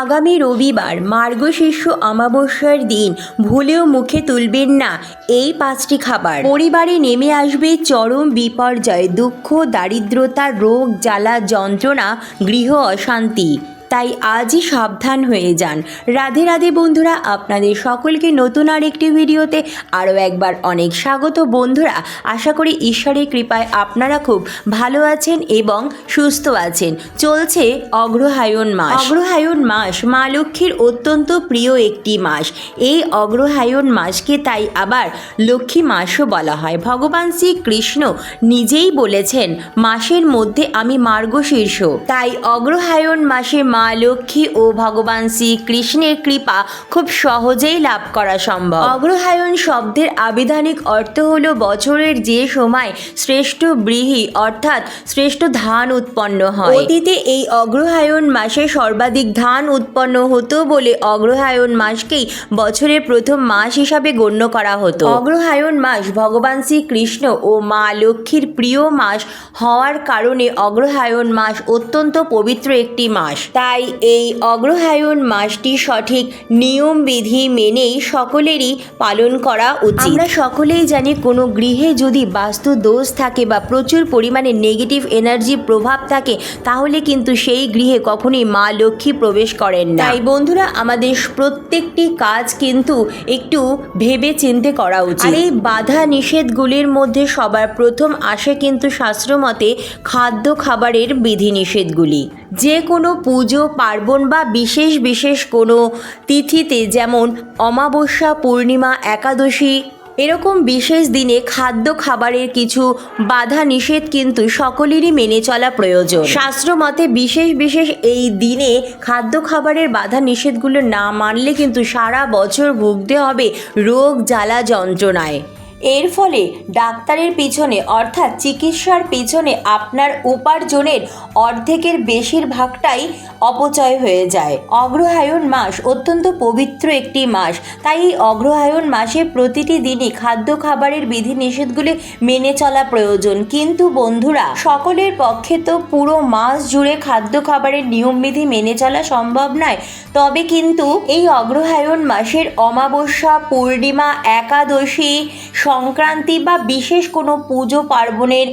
আগামী রবিবার মার্গশীর্ষ অমাবস্যার দিন ভুলেও মুখে তুলবেন না এই পাঁচটি খাবার। পরিবারে নেমে আসবে চরম বিপর্যয়, দুঃখ, দারিদ্রতা, রোগ, জ্বালা, যন্ত্রণা, গৃহ অশান্তি। তাই আজই সাবধান হয়ে যান। রাধে রাধে বন্ধুরা, আপনাদের সকলকে নতুন আর একটি ভিডিওতে আরও একবার অনেক স্বাগত বন্ধুরা। আশা করি ঈশ্বরের কৃপায় আপনারা খুব ভালো আছেন এবং সুস্থ আছেন। চলছে অগ্রহায়ণ মাস। অগ্রহায়ণ মাস মা লক্ষ্মীর অত্যন্ত প্রিয় একটি মাস। এই অগ্রহায়ণ মাসকে তাই আবার লক্ষ্মী মাসও বলা হয়। ভগবান শ্রীকৃষ্ণ নিজেই বলেছেন, মাসের মধ্যে আমি মার্গশীর্ষ। তাই অগ্রহায়ণ মাসে মা লক্ষ্মী ও ভগবান শ্রীকৃষ্ণের কৃপা খুব সহজেই লাভ করা সম্ভব। অগ্রহায়ণ শব্দের আবিধানিক অর্থ হলো বছরের যে সময় শ্রেষ্ঠ ব্রীহি অর্থাৎ শ্রেষ্ঠ ধান উৎপন্ন হয়। অতীতে এই অগ্রহায়ণ মাসে সর্বাধিক ধান উৎপন্ন হতো বলে অগ্রহায়ণ মাসকেই বছরের প্রথম মাস হিসাবে গণ্য করা হতো। অগ্রহায়ণ মাস ভগবান শ্রীকৃষ্ণ ও মা লক্ষ্মীর প্রিয় মাস হওয়ার কারণে অগ্রহায়ণ মাস অত্যন্ত পবিত্র একটি মাস। তাই এই অগ্রহায়ণ মাসটি সঠিক নিয়ম বিধি মেনেই সকলেরই পালন করা উচিত। আমরা সকলেই জানি কোনো গৃহে যদি বাস্তু দোষ থাকে বা প্রচুর পরিমাণে নেগেটিভ এনার্জি প্রভাব থাকে তাহলে কিন্তু সেই গৃহে কখনোই মা লক্ষ্মী প্রবেশ করেন না। তাই বন্ধুরা আমাদের প্রত্যেকটি কাজ কিন্তু একটু ভেবে চিন্তে করা উচিত। আর এই বাধা নিষেধগুলির মধ্যে সবার প্রথম আসে কিন্তু শাস্ত্রমতে খাদ্য খাবারের বিধি নিষেধগুলি যে কোনো পুজো, পার্বণ বা বিশেষ বিশেষ কোনো তিথিতে যেমন অমাবস্যা, পূর্ণিমা, একাদশী, এরকম বিশেষ দিনে খাদ্য খাবারের কিছু বাধা নিষেধ কিন্তু সকলেরই মেনে চলা প্রয়োজন। শাস্ত্র মতে বিশেষ বিশেষ এই দিনে খাদ্য খাবারের বাধা নিষেধগুলো না মানলে কিন্তু সারা বছর ভুগতে হবে রোগ, জ্বালা, যন্ত্রণায়। এর ফলে ডাক্তারের পিছনে, অর্থাৎ চিকিৎসার পিছনে আপনার উপার্জনের অর্ধেকের বেশিরভাগটাই অপচয় হয়ে যায়। অগ্রহায়ণ মাস অত্যন্ত পবিত্র একটি মাস। তাই এই অগ্রহায়ণ মাসে প্রতিটি দিনই খাদ্য খাবারের বিধিনিষেধগুলি মেনে চলা প্রয়োজন। কিন্তু বন্ধুরা, সকলের পক্ষে তো পুরো মাস জুড়ে খাদ্য খাবারের নিয়মবিধি মেনে চলা সম্ভব নয়। তবে কিন্তু এই অগ্রহায়ণ মাসের অমাবস্যা, পূর্ণিমা, একাদশী সংক্রান্তি বা বিশেষ কোনো পুজো পার্বণের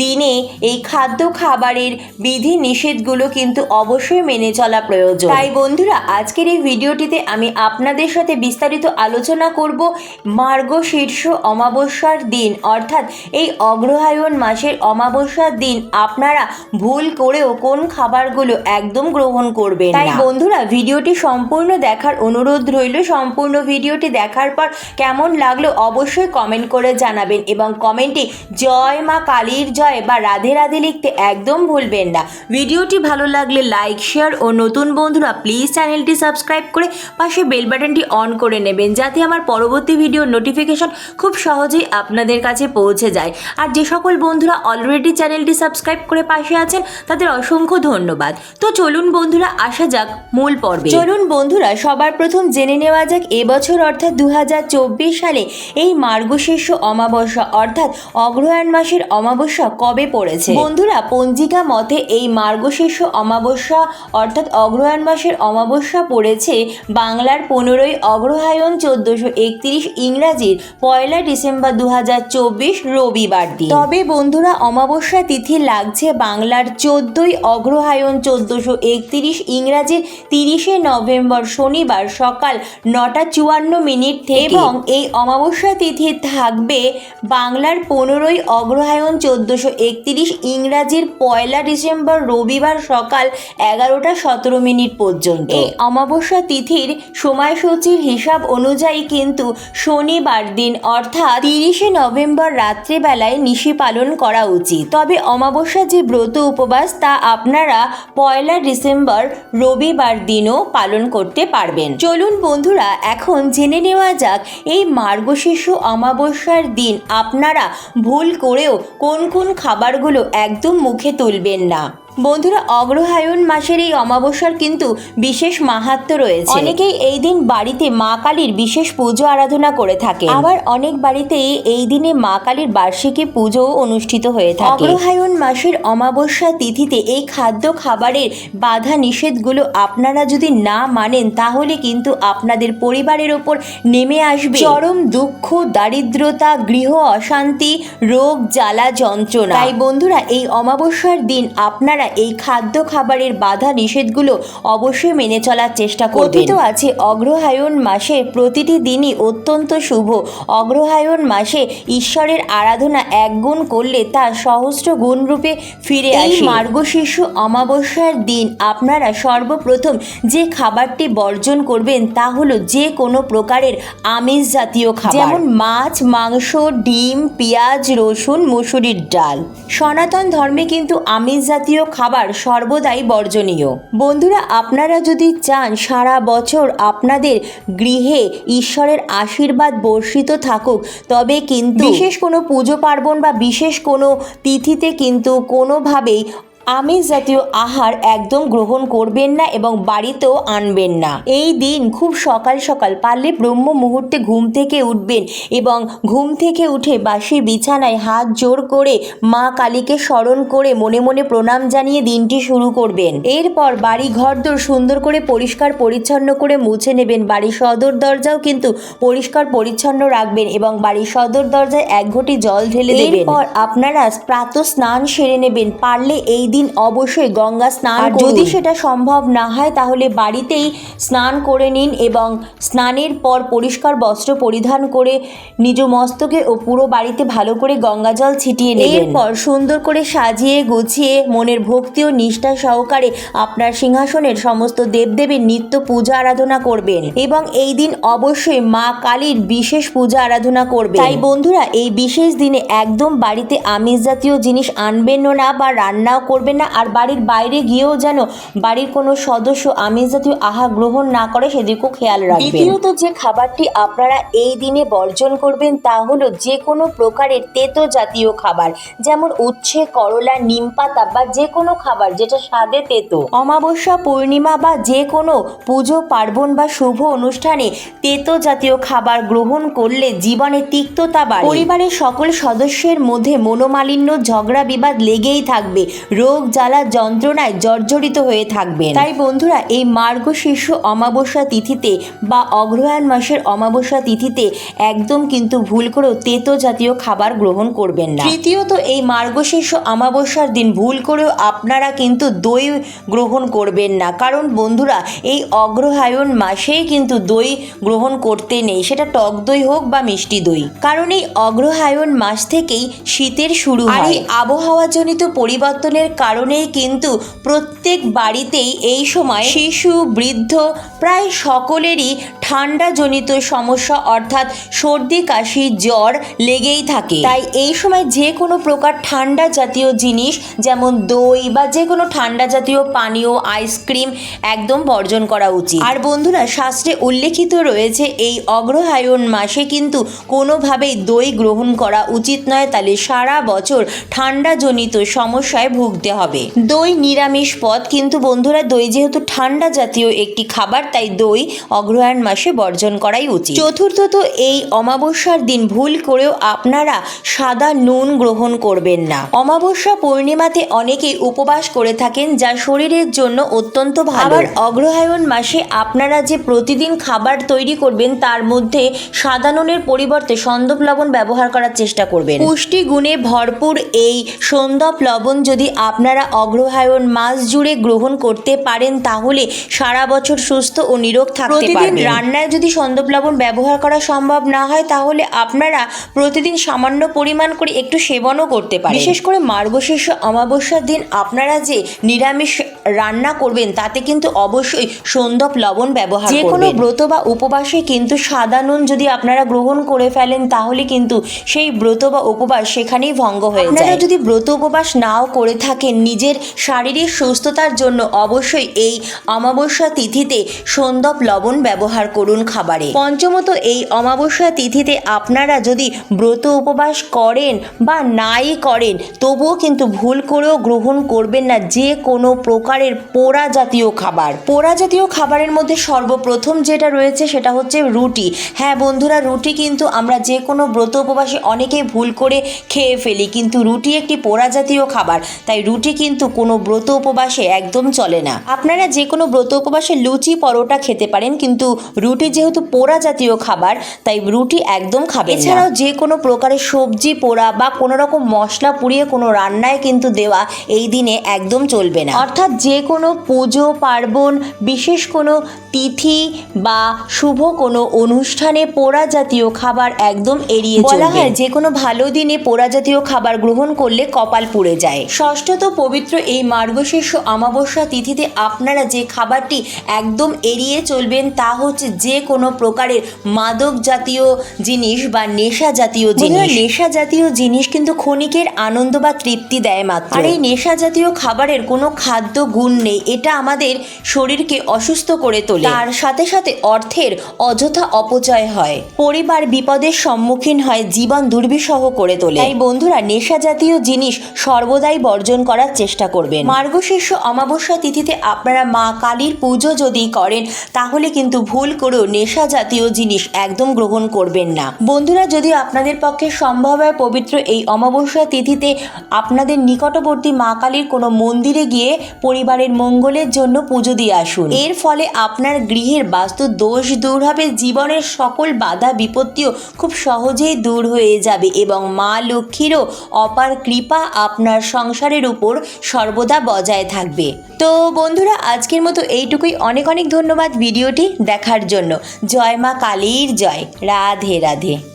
দিনে এই খাদ্য খাবারের বিধি নিষেধগুলো কিন্তু অবশ্যই মেনে চলা প্রয়োজন। তাই বন্ধুরা, আজকের এই ভিডিওটিতে আমি আপনাদের সাথে বিস্তারিত আলোচনা করব মার্গশীর্ষ অমাবস্যার দিন। অর্থাৎ এই অগ্রহায়ণ মাসের অমাবস্যার দিন আপনারা ভুল করেও কোন খাবারগুলো একদম গ্রহণ করবেন তাই বন্ধুরা, ভিডিওটি সম্পূর্ণ দেখার অনুরোধ রইল। সম্পূর্ণ ভিডিওটি দেখার পর কেমন লাগল অবশ্যই কমেন্ট করে জানাবেন এবং কমেন্টে জয় মা কালীর জয় বা রাধে রাধে লিখতে একদম ভুলবেন না। ভিডিওটি ভালো লাগলে লাইক শেয়ার ও নতুন বন্ধুরা প্লিজ চ্যানেলটি সাবস্ক্রাইব করে পাশে বেল বাটনটি অন করে নেবেন যাতে আমার পরবর্তী ভিডিওর নোটিফিকেশন খুব সহজেই আপনাদের কাছে পৌঁছে যায়। আর যে সকল বন্ধুরা অলরেডি চ্যানেলটি সাবস্ক্রাইব করে পাশে আছেন, তাদের অসংখ্য ধন্যবাদ। তো চলুন বন্ধুরা, আসা যাক মূল পর্বে। চলুন বন্ধুরা, সবার প্রথম জেনে নেওয়া যাক, এবছর অর্থাৎ দু হাজার চব্বিশ সালে এই মার্গশীর্ষ অমাবস্যা অর্থাৎ অগ্রহায়ণ মাসের অমাবস্যা কবে পড়েছে? বন্ধুরা পঞ্জিকা মতে এই মার্গশীর্ষ অমাবস্যা অর্থাৎ অগ্রহায়ণ মাসের অমাবস্যা পড়েছে বাংলার পনেরোই অগ্রহায়ণ চোদ্দশো একত্রিশ ইংরাজির পয়লা ডিসেম্বর দু হাজার চব্বিশ রবিবার দিন। তবে বন্ধুরা অমাবস্যা তিথি লাগছে বাংলার চোদ্দই অগ্রহায়ণ চোদ্দশো একত্রিশ ইংরাজির তিরিশে নভেম্বর শনিবার সকাল নটা চুয়ান্ন মিনিট থেকে। এবং এই অমাবস্যা তিথি থাকবে বাংলার পনেরোই অগ্রহায়ণ চোদ্দোশো একত্রিশ ইংরাজির পয়লা ডিসেম্বর রবিবার সকাল এগারোটা সতেরো মিনিট পর্যন্ত। এই অমাবস্যা তিথির সময়সূচির হিসাব অনুযায়ী কিন্তু শনিবার দিন অর্থাৎ তিরিশে নভেম্বর রাত্রিবেলায় নিশি পালন করা উচিত। তবে অমাবস্যা যে ব্রত উপবাস তা আপনারা পয়লা ডিসেম্বর রবিবার দিনও পালন করতে পারবেন। চলুন বন্ধুরা এখন জেনে নেওয়া যাক এই মার্গশীর্ষ অমাবস্যার দিন আপনারা ভুল করেও কোন কোন খাবারগুলো একদম মুখে তুলবেন না। বন্ধুরা অগ্রহায়ণ মাসের এই অমাবস্যার কিন্তু বিশেষ মাহাত্ম রয়েছে। অনেকেই এই দিন বাড়িতে মা কালীর বিশেষ পুজো আরাধনা করে থাকে আবার অনেক বাড়িতে এই দিনে মা কালীর বার্ষিকী পুজোও অনুষ্ঠিত হয়ে থাকে। অগ্রহায়ণ মাসের অমাবস্যা তিথিতে এই খাদ্য খাবারের বাধা নিষেধগুলো আপনারা যদি না মানেন তাহলে কিন্তু আপনাদের পরিবারের ওপর নেমে আসবে। চরম দুঃখ দারিদ্রতা গৃহ অশান্তি রোগ জ্বালা যন্ত্রণা। তাই বন্ধুরা এই অমাবস্যার দিন আপনারা এই খাদ্য খাবারের বাধা নিষেধগুলো অবশ্যই মেনে চলার চেষ্টা করবেন। কথিত আছে অগ্রহায়ণ মাসের প্রতিটি দিনই অত্যন্ত শুভ। অগ্রহায়ণ মাসে ঈশ্বরের আরাধনা এক গুণ করলে তা সহস্র গুণ রূপে ফিরে আসে। মার্গশীর্ষ অমাবস্যার দিন আপনারা সর্বপ্রথম যে খাবারটি বর্জন করবেন তা হলো যে কোনো প্রকারের আমিষ জাতীয় খাবার। যেমন মাছ মাংস ডিম পেঁয়াজ রসুন মুসুরির ডাল। সনাতন ধর্মে কিন্তু আমিষ জাতীয় খাবার সর্বদাই বর্জনীয়। বন্ধুরা আপনারা যদি চান সারা বছর আপনাদের গৃহে ঈশ্বরের আশীর্বাদ বর্ষিত থাকুক তবে কিন্তু বিশেষ কোনো পুজো পার্বণ বা বিশেষ কোনো তিথিতে কিন্তু কোনোভাবেই আমিষ জাতীয় আহার একদম গ্রহণ করবেন না এবং বাড়িতেও আনবেন না। এই দিন খুব সকাল সকাল পারলে ব্রহ্ম মুহূর্তে ঘুম থেকে উঠবেন এবং ঘুম থেকে উঠে বাসি বিছানায় হাত জোর করে মা কালীকে স্মরণ করে মনে মনে প্রণাম জানিয়ে দিনটি শুরু করবেন। এরপর বাড়ি ঘরদোর সুন্দর করে পরিষ্কার পরিচ্ছন্ন করে মুছে নেবেন। বাড়ির সদর দরজাও কিন্তু পরিষ্কার পরিচ্ছন্ন রাখবেন এবং বাড়ির সদর দরজায় এক ঘটি জল ঢেলে দেবেন। এরপর আপনারা প্রাত স্নান সেরে নেবেন। পারলে এই দিন অবশ্যই গঙ্গা স্নান আর যদি যদি সেটা সম্ভব না হয় তাহলে বাড়িতেই স্নান করে নিন এবং স্নানের পর পরিষ্কার বস্ত্র পরিধান করে নিজ মস্তকে ও পুরো বাড়িতে ভালো করে গঙ্গা জল ছিটিয়ে নেবেন। এরপর সুন্দর করে সাজিয়ে গুছিয়ে মনের ভক্তি ও নিষ্ঠা সহকারে আপনার সিংহাসনের সমস্ত দেবদেবীর নিত্য পূজা আরাধনা করবেন এবং এই দিন অবশ্যই মা কালীর বিশেষ পূজা আরাধনা করবেন। তাই বন্ধুরা এই বিশেষ দিনে একদম বাড়িতে আমিষ জাতীয় জিনিস আনবেনও না বা রান্নাও করবেন না আর বাড়ির বাইরে গিয়েও যেন বাড়ির কোনো সদস্য আমিষ জাতীয় আহার গ্রহণ না করে সেদিকেও খেয়াল রাখবেন। দ্বিতীয়ত যে খাবারটি আপনারা এই দিনে বর্জন করবেন তা হলো যে কোনো প্রকারের তেতো জাতীয় খাবার যেমন উচ্ছে করলা নিম পাতা বা যে কোনো খাবার যেটা স্বাদে তেতো। অমাবস্যা পূর্ণিমা বা যে কোনো পুজো পার্বণ বা শুভ অনুষ্ঠানে তেতো জাতীয় খাবার গ্রহণ করলে জীবনে তিক্ততা বাড়ে। পরিবারের সকল সদস্যের মধ্যে মনোমালিন্য ঝগড়া বিবাদ লেগেই থাকবে। রোগ জ্বালা যন্ত্রণায় জর্জরিত হয়ে থাকবেন। তাই বন্ধুরা এই মার্গশীর্ষ অমাবস্যা তিথিতে বা অগ্রহায়ণ মাসের অমাবস্যা তিথিতে একদম কিন্তু ভুল করেও তেতো জাতীয় খাবার গ্রহণ করবেন না। তৃতীয়ত এই মার্গ মার্গশীর্ষ অমাবস্যার দিন ভুল করেও আপনারা কিন্তু দই গ্রহণ করবেন না। কারণ বন্ধুরা এই অগ্রহায়ণ মাসেই কিন্তু দই গ্রহণ করতে নেই। সেটা টক দই হোক বা মিষ্টি দই। কারণ এই অগ্রহায়ণ মাস থেকেই শীতের শুরু হয়। আর এই আবহাওয়াজনিত পরিবর্তনের কারণেই কিন্তু প্রত্যেক বাড়িতেই এই সময় শিশু বৃদ্ধ প্রায় সকলেরই ঠান্ডাজনিত সমস্যা অর্থাৎ সর্দি, কাশি, জ্বর লেগেই থাকে। তাই এই সময় যে কোনো প্রকার ঠান্ডা জাতীয় জিনিস, যেমন দই বা যে কোনো ঠান্ডা জাতীয় পানীয়, আইসক্রিম একদম বর্জন করা উচিত। আর বন্ধুরা, শাস্ত্রে উল্লেখিত রয়েছে, এই অগ্রহায়ণ মাসে কিন্তু কোনোভাবেই দই গ্রহণ করা উচিত নয়, তাহলে সারা বছর ঠান্ডাজনিত সমস্যায় ভুগতে হবে। দই নিরামিষ পদ, কিন্তু বন্ধুরা, দই যেহেতু ঠান্ডা জাতীয় একটি খাবার, তাই দই অগ্রহায়ণ মাসে বর্জন করাই উচিত। চতুর্থত এই অমাবস্যার দিন ভুল করেও আপনারা সাদা নুন গ্রহণ করবেন না। অমাবস্যা পূর্ণিমাতে অনেকেই উপবাস করে থাকেন যা শরীরের জন্য অত্যন্ত ভালো। আবার অগ্রহায়ণ মাসে আপনারা যে প্রতিদিন খাবার তৈরি করবেন তার মধ্যে সাদা নুনের পরিবর্তে সন্দপ লবণ ব্যবহার করার চেষ্টা করবেন। পুষ্টি গুণে ভরপুর এই সন্দপ লবণ যদি আপনারা অগ্রহায়ণ মাস জুড়ে গ্রহণ করতে পারেন তাহলে সারা বছর সুস্থ ও নিরোগ থাকতে পারবেন। রান্নায় যদি সন্দপ লবণ ব্যবহার করা সম্ভব না হয় তাহলে আপনারা প্রতিদিন সামান্য পরিমাণ করে একটু সেবনও করতে পারেন। বিশেষ করে মার্গশীর্ষ অমাবস্যার দিন আপনারা যে নিরামিষ রান্না করবেন তাতে কিন্তু অবশ্যই সন্দপ লবণ ব্যবহার যে কোনো ব্রত বা উপবাসে কিন্তু সাদা নুন যদি আপনারা গ্রহণ করে ফেলেন তাহলে কিন্তু সেই ব্রত বা উপবাস সেখানেই ভঙ্গ হয়ে যায়। আপনারা যদি ব্রত উপবাস নাও করে থাকেন নিজের শারীরিক সুস্থতার জন্য অবশ্যই এই অমাবস্যা তিথিতে সন্দপ লবণ ব্যবহার করুন খাবারে। পঞ্চমত, এই অমাবস্যা তিথিতে আপনারা যদি ব্রত উপবাস করেন বা নাই করেন, তবুও কিন্তু ভুল করেও গ্রহণ করবেন না যে কোনো প্রকারের পোড়া জাতীয় খাবার। পোড়া জাতীয় খাবারের মধ্যে সর্বপ্রথম যেটা রয়েছে সেটা হচ্ছে রুটি। হ্যাঁ বন্ধুরা, রুটি কিন্তু আমরা যে কোনো ব্রত উপবাসে অনেকেই ভুল করে খেয়ে ফেলি, কিন্তু রুটি একটি পোড়া জাতীয় খাবার। তাই রুটি কিন্তু কোনো ব্রত উপবাসে একদম চলে না। আপনারা যে কোনো ব্রত উপবাসে লুচি, পরোটা খেতে পারেন, কিন্তু রুটি যেহেতু পোড়া জাতীয় খাবার তাই রুটি একদম খাবে এছাড়াও যে কোনো প্রকারের সবজি পোড়া বা কোনো রকম মশলা পুড়িয়ে কোনো রান্নায় কিন্তু দেওয়া এই দিনে একদম চলবে না। অর্থাৎ যে কোনো পুজো পার্বণ বিশেষ কোনো তিথি বা শুভ কোনো অনুষ্ঠানে পোড়া জাতীয় খাবার একদম এড়িয়ে বলা হয় যে কোনো ভালো দিনে পোড়া জাতীয় খাবার গ্রহণ করলে কপাল পুড়ে যায়। ষষ্ঠত পবিত্র এই মার্গশীর্ষ অমাবস্যা তিথিতে আপনারা যে খাবারটি একদম এড়িয়ে চলবেন তা হচ্ছে যে কোনো প্রকারের মাদক জাতীয় জিনিস বা নেশা জাতীয় জিনিস। নেশা জাতীয় জিনিস কিন্তু ক্ষণিকের আনন্দ বা তৃপ্তি দেয় মাত্র। আর এই নেশা জাতীয় খাবারের কোনো খাদ্য গুণ নেই এটা আমাদের শরীরকে অসুস্থ করে তোলে। তার সাথে সাথে অর্থের অযথা অপচয় হয়। পরিবার বিপদের সম্মুখীন হয় জীবন দুর্বিষহ করে তোলে। তাই বন্ধুরা নেশা জাতীয় জিনিস সর্বদাই বর্জন করার চেষ্টা করবেন। মার্গশীর্ষ অমাবস্যা তিথিতে আপনারা মা কালীর পুজো যদি করেন তাহলে কিন্তু ভুল করেও নেশা জাতীয় জিনিস একদম গ্রহণ করবেন না। বন্ধুরা, যদি আপনাদের পক্ষে সম্ভব হয় পবিত্র এই অমাবস্যা তিথিতে আপনাদের নিকটবর্তী মা কালীর কোনো মন্দিরে গিয়ে পরিবারের মঙ্গলের জন্য পুজো দিয়ে আসুন। এর ফলে আপনার গৃহের বাস্তু দোষ দূর হবে, জীবনের সকল বাধা, বিপত্তিও খুব সহজেই দূর হয়ে যাবে এবং মা লক্ষ্মীরও অপার কৃপা আপনার সংসারের উপর সর্বদা বজায় থাকবে। তো বন্ধুরা, আজকের মতো এইটুকুই। অনেক অনেক ধন্যবাদ ভিডিওটি দেখার জন্য। জয় মা কালীর জয়। রাধে রাধে।